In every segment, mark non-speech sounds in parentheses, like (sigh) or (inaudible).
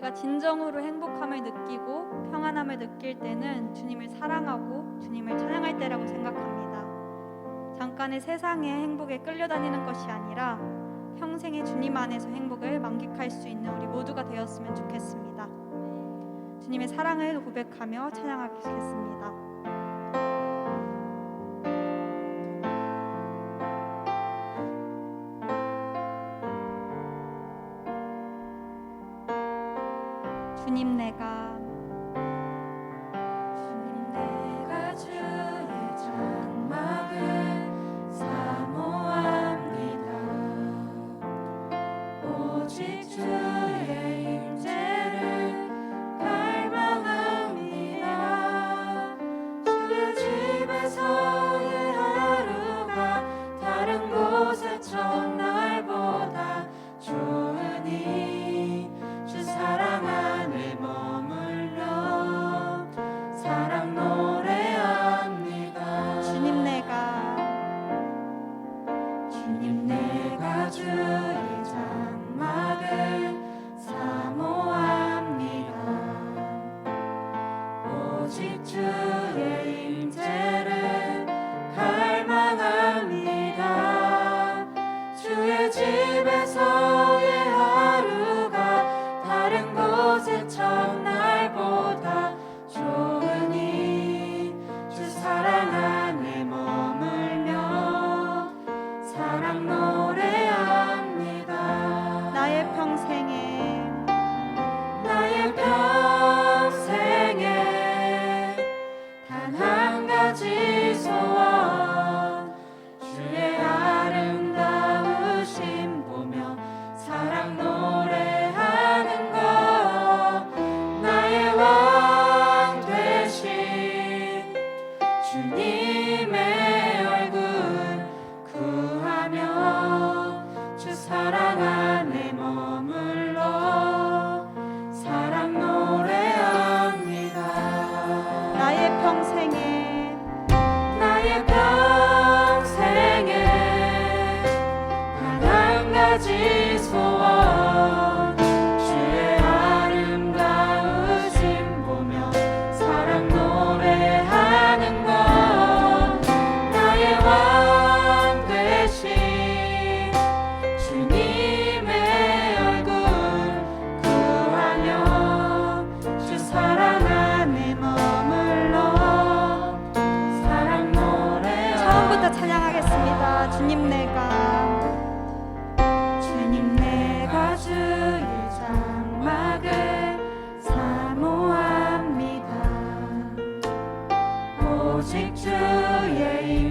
우리가 진정으로 행복함을 느끼고 평안함을 느낄 때는 주님을 사랑하고 주님을 찬양할 때라고 생각합니다. 잠깐의 세상의 행복에 끌려다니는 것이 아니라 평생의 주님 안에서 행복을 만끽할 수 있는 우리 모두가 되었으면 좋겠습니다. 주님의 사랑을 고백하며 찬양하겠습니다. 하나님 내가 Pania. 오직 주의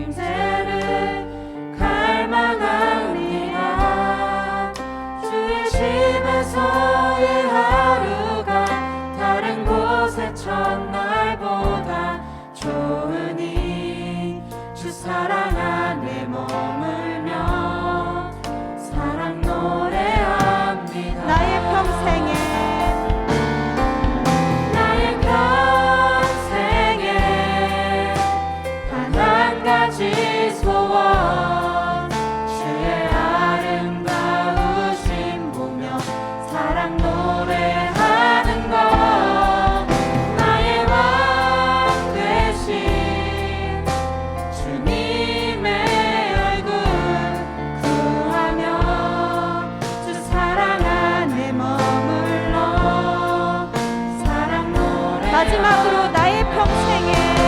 마지막으로 나의 평생에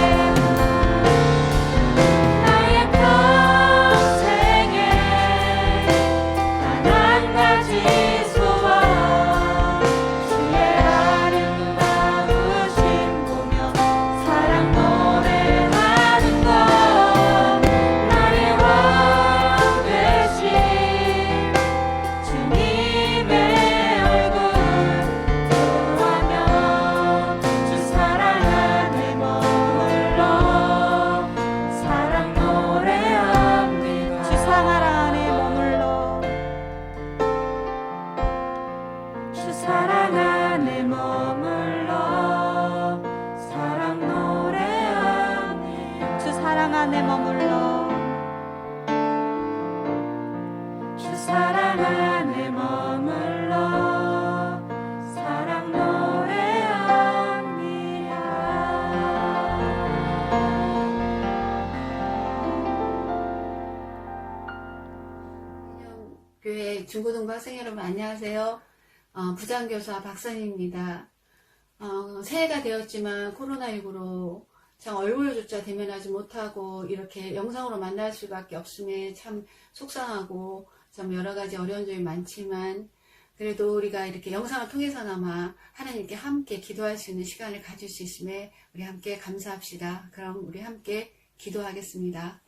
네, 중고등부 학생 여러분 안녕하세요. 어, 부장교사 박선희입니다. 어, 새해가 되었지만 코로나19로 참 얼굴조차 대면하지 못하고 이렇게 영상으로 만날 수밖에 없음에 참 속상하고 참 여러 가지 어려운 점이 많지만 그래도 우리가 이렇게 영상을 통해서나마 하나님께 함께 기도할 수 있는 시간을 가질 수 있음에 우리 함께 감사합시다. 그럼 우리 함께 기도하겠습니다.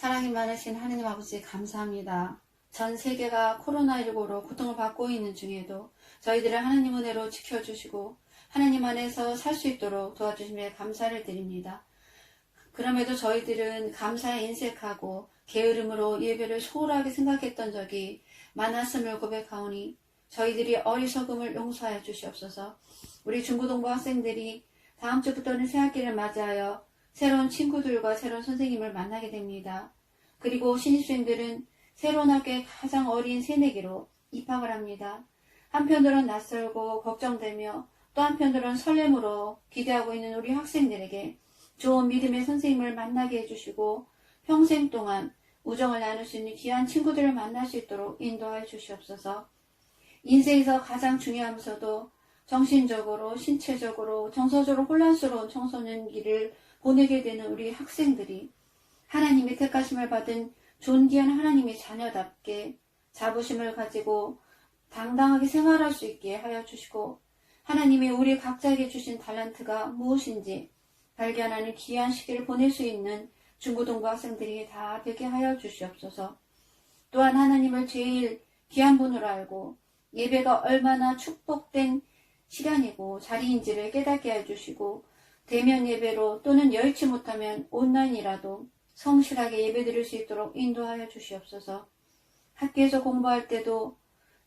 사랑이 많으신 하느님 아버지 감사합니다. 전 세계가 코로나19로 고통을 받고 있는 중에도 저희들을 하나님 은혜로 지켜주시고 하나님 안에서 살 수 있도록 도와주심에 감사를 드립니다. 그럼에도 저희들은 감사에 인색하고 게으름으로 예배를 소홀하게 생각했던 적이 많았음을 고백하오니 저희들이 어리석음을 용서하여 주시옵소서 우리 중고등부 학생들이 다음 주부터는 새학기를 맞이하여 새로운 친구들과 새로운 선생님을 만나게 됩니다. 그리고 신입생들은 새로운 학교의 가장 어린 새내기로 입학을 합니다. 한편으론 낯설고 걱정되며 또 한편으론 설렘으로 기대하고 있는 우리 학생들에게 좋은 믿음의 선생님을 만나게 해주시고 평생 동안 우정을 나눌 수 있는 귀한 친구들을 만날 수 있도록 인도하여 주시옵소서. 인생에서 가장 중요하면서도 정신적으로, 신체적으로, 정서적으로 혼란스러운 청소년기를 보내게 되는 우리 학생들이 하나님의 택하심을 받은 존귀한 하나님의 자녀답게 자부심을 가지고 당당하게 생활할 수 있게 하여 주시고 하나님이 우리 각자에게 주신 달란트가 무엇인지 발견하는 귀한 시기를 보낼 수 있는 중고등부 학생들이 다 되게 하여 주시옵소서. 또한 하나님을 제일 귀한 분으로 알고 예배가 얼마나 축복된 시간이고 자리인지를 깨닫게 해주시고 대면 예배로 또는 여의치 못하면 온라인이라도 성실하게 예배드릴 수 있도록 인도하여 주시옵소서. 학교에서 공부할 때도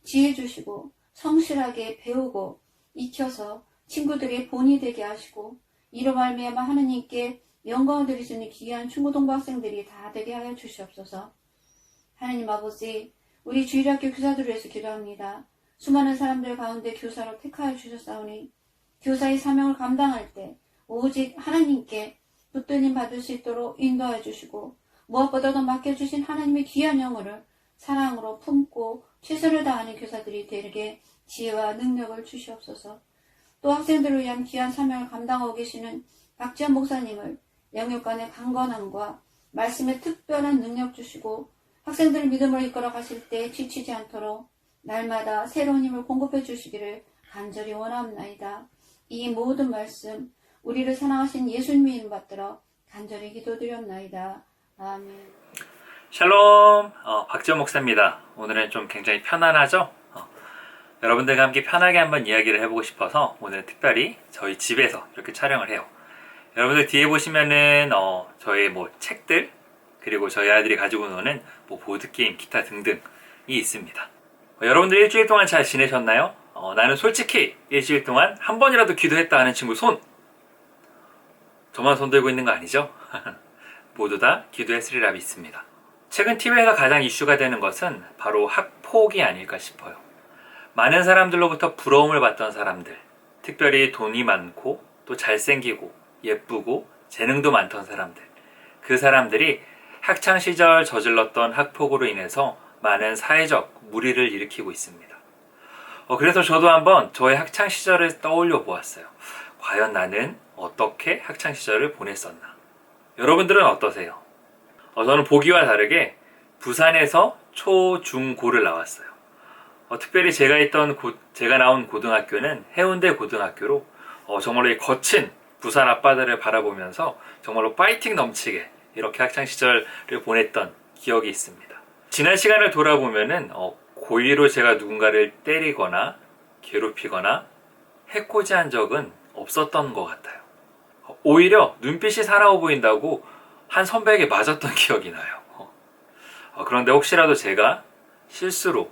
지혜 주시고 성실하게 배우고 익혀서 친구들의 본이 되게 하시고 이로 말미암아 하느님께 영광을 드릴 수 있는 귀한 중고등부 학생들이 다 되게 하여 주시옵소서. 하나님 아버지, 우리 주일학교 교사들을 위해서 기도합니다. 수많은 사람들 가운데 교사로 택하여 주셨사오니 교사의 사명을 감당할 때 오직 하나님께 붙들림 받을 수 있도록 인도하여 주시고 무엇보다도 맡겨주신 하나님의 귀한 영혼을 사랑으로 품고 최선을 다하는 교사들이 되게 지혜와 능력을 주시옵소서. 또 학생들을 위한 귀한 사명을 감당하고 계시는 박지현 목사님을 영육간의 강건함과 말씀의 특별한 능력 주시고 학생들을 믿음으로 이끌어 가실 때 지치지 않도록 날마다 새로운 힘을 공급해 주시기를 간절히 원합나이다. 이 모든 말씀 우리를 사랑하신 예수님의 이름 받들어 간절히 기도드렸나이다. 아멘. 샬롬, 어, 박지원 목사입니다. 오늘은 좀 굉장히 편안하죠? 어, 여러분들과 함께 편하게 한번 이야기를 해보고 싶어서 오늘 특별히 저희 집에서 이렇게 촬영을 해요. 여러분들 뒤에 보시면은 어, 저희 뭐 책들 그리고 저희 아이들이 가지고 노는 뭐 보드 게임, 기타 등등이 있습니다. 어, 여러분들 일주일 동안 잘 지내셨나요? 어, 나는 솔직히 일주일 동안 한 번이라도 기도했다 하는 친구 손! 저만 손 들고 있는 거 아니죠? (laughs) 모두 다 기도했으리라 믿습니다. 최근 TV에서 가장 이슈가 되는 것은 바로 학폭이 아닐까 싶어요. 많은 사람들로부터 부러움을 받던 사람들, 특별히 돈이 많고 또 잘생기고 예쁘고 재능도 많던 사람들, 그 사람들이 학창 시절 저질렀던 학폭으로 인해서 많은 사회적 무리를 일으키고 있습니다. 어, 그래서 저도 한번 저의 학창 시절을 떠올려 보았어요. 과연 나는 어떻게 학창 시절을 보냈었나? 여러분들은 어떠세요? 어, 저는 보기와 다르게 부산에서 초, 중, 고를 나왔어요. 어, 특별히 제가 있던 고- 제가 나온 고등학교는 해운대 고등학교로 어, 정말로 이 거친 부산 아빠들을 바라보면서 정말로 파이팅 넘치게 이렇게 학창 시절을 보냈던 기억이 있습니다. 지난 시간을 돌아보면은 어, 고의로 제가 누군가를 때리거나 괴롭히거나 해코지한 적은 없었던 것 같아요. 어, 오히려 눈빛이 사나워 보인다고 한 선배에게 맞았던 (laughs) 기억이 나요. 어, 그런데 혹시라도 제가 실수로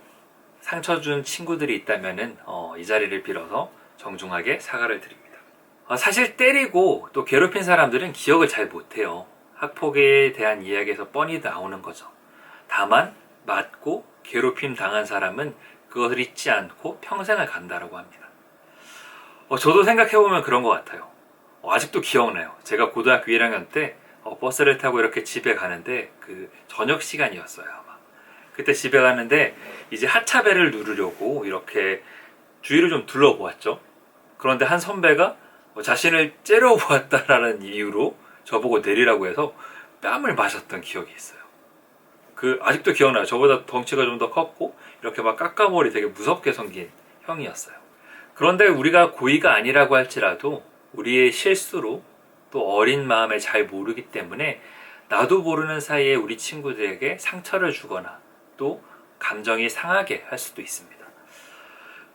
상처 준 친구들이 있다면은 어, 이 자리를 빌어서 정중하게 사과를 드립니다. 어, 사실 때리고 또 괴롭힌 사람들은 기억을 잘 못해요. 학폭에 대한 이야기에서 뻔히 나오는 거죠. 다만 맞고 괴롭힘 당한 사람은 그것을 잊지 않고 평생을 간다라고 합니다. 어, 저도 생각해보면 그런 것 같아요. 어, 아직도 기억나요. 제가 고등학교 1학년 때 어, 버스를 타고 이렇게 집에 가는데 그 저녁 시간이었어요 아마. 그때 집에 갔는데 이제 하차배를 누르려고 이렇게 주위를 좀 둘러보았죠. 그런데 한 선배가 뭐 자신을 째려보았다라는 이유로 저보고 내리라고 해서 뺨을 맞았던 기억이 있어요. 그 아직도 기억나요. 저보다 덩치가 좀 더 컸고 이렇게 막 깎아머리 되게 무섭게 생긴 형이었어요. 그런데 우리가 고의가 아니라고 할지라도 우리의 실수로 또 어린 마음에 잘 모르기 때문에 나도 모르는 사이에 우리 친구들에게 상처를 주거나 또 감정이 상하게 할 수도 있습니다.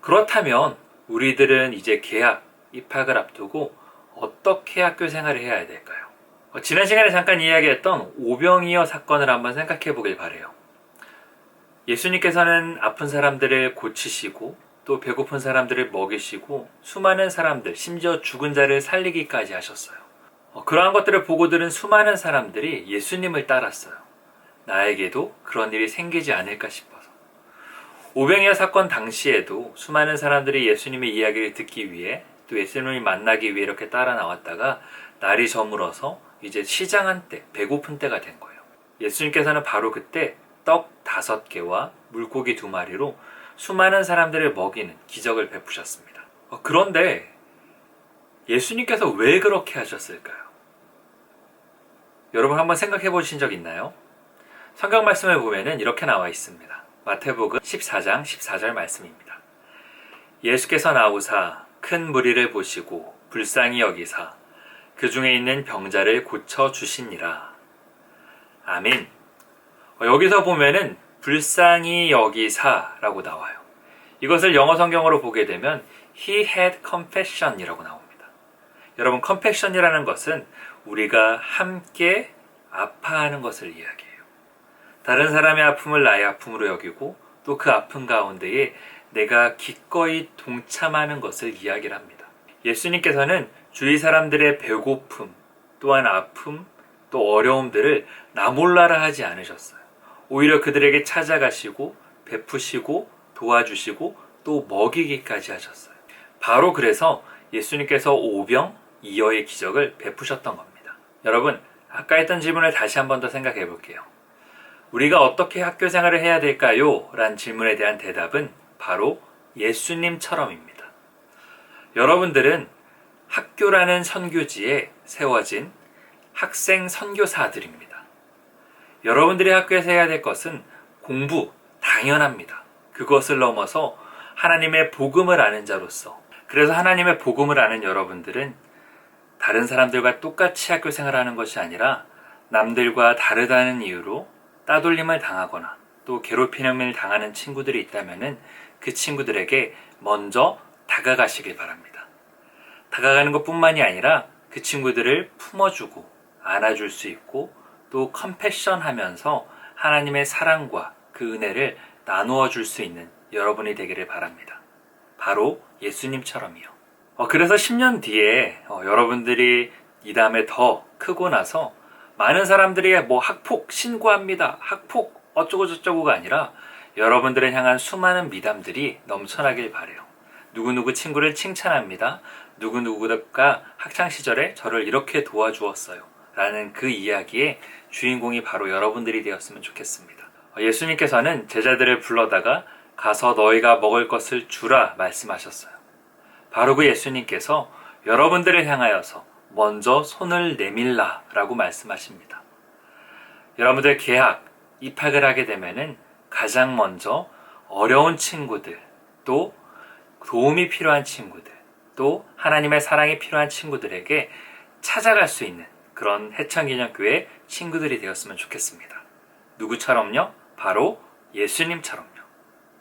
그렇다면 우리들은 이제 개학, 입학을 앞두고 어떻게 학교 생활을 해야 될까요? 어, 지난 시간에 잠깐 이야기했던 오병이어 사건을 한번 생각해 보길 바래요. 예수님께서는 아픈 사람들을 고치시고 또 배고픈 사람들을 먹이시고 수많은 사람들, 심지어 죽은 자를 살리기까지 하셨어요. 어, 그러한 것들을 보고 들은 수많은 사람들이 예수님을 따랐어요. 나에게도 그런 일이 생기지 않을까 싶어서. 오병이어 사건 당시에도 수많은 사람들이 예수님의 이야기를 듣기 위해 또 예수님을 만나기 위해 이렇게 따라 나왔다가 날이 저물어서 이제 시장 한 때 배고픈 때가 된 거예요. 예수님께서는 바로 그때 떡 다섯 개와 물고기 두 마리로 수많은 사람들을 먹이는 기적을 베푸셨습니다. 어, 그런데 예수님께서 왜 그렇게 하셨을까요? 여러분 한번 생각해 보신 적 있나요? 성경 말씀을 보면은 이렇게 나와 있습니다. 마태복음 14장 14절 말씀입니다. 예수께서 나오사 큰 무리를 보시고 불쌍히 여기사 그 중에 있는 병자를 고쳐 주시니라. 아멘. 어, 여기서 보면은 불쌍히 여기사라고 나와요. 이것을 영어 성경으로 보게 되면 he had compassion이라고 나옵니다. 여러분 compassion이라는 것은 우리가 함께 아파하는 것을 이야기해요. 다른 사람의 아픔을 나의 아픔으로 여기고 또 그 아픔 가운데에 내가 기꺼이 동참하는 것을 이야기를 합니다. 예수님께서는 주위 사람들의 배고픔, 또한 아픔, 또 어려움들을 나 몰라라 하지 않으셨어요. 오히려 그들에게 찾아가시고 베푸시고 도와주시고 또 먹이기까지 하셨어요. 바로 그래서 예수님께서 오병 이어의 기적을 베푸셨던 겁니다. 여러분, 아까 했던 질문을 다시 한 번 더 생각해 볼게요. 우리가 어떻게 학교 생활을 해야 될까요? 란 질문에 대한 대답은 바로 예수님처럼입니다. 여러분들은 학교라는 선교지에 세워진 학생 선교사들입니다. 여러분들이 학교에서 해야 될 것은 공부, 당연합니다. 그것을 넘어서 하나님의 복음을 아는 자로서, 그래서 하나님의 복음을 아는 여러분들은 다른 사람들과 똑같이 학교 생활하는 것이 아니라 남들과 다르다는 이유로 따돌림을 당하거나 또 괴롭힘을 당하는 친구들이 있다면 그 친구들에게 먼저 다가가시길 바랍니다. 다가가는 것 뿐만이 아니라 그 친구들을 품어주고 안아줄 수 있고 또 컴패션 하면서 하나님의 사랑과 그 은혜를 나누어 줄 수 있는 여러분이 되기를 바랍니다. 바로 예수님처럼이요. 어, 그래서 10년 뒤에 어, 여러분들이 이 다음에 더 크고 나서 많은 사람들이 뭐 학폭 신고합니다. 학폭 어쩌고저쩌고가 아니라 여러분들을 향한 수많은 미담들이 넘쳐나길 바래요. 누구누구 친구를 칭찬합니다. 누구누구가 학창시절에 저를 이렇게 도와주었어요. 라는 그 이야기의 주인공이 바로 여러분들이 되었으면 좋겠습니다. 어, 예수님께서는 제자들을 불러다가 가서 너희가 먹을 것을 주라 말씀하셨어요. 바로 그 예수님께서 여러분들을 향하여서 먼저 손을 내밀라 라고 말씀하십니다. 여러분들 계약, 입학을 하게 되면은 가장 먼저 어려운 친구들, 또 도움이 필요한 친구들, 또 하나님의 사랑이 필요한 친구들에게 찾아갈 수 있는 그런 해창기념교회 친구들이 되었으면 좋겠습니다. 누구처럼요? 바로 예수님처럼요.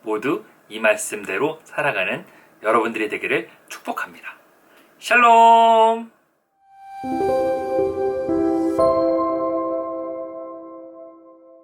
모두 이 말씀대로 살아가는 여러분들이 되기를 축복합니다. 샬롬!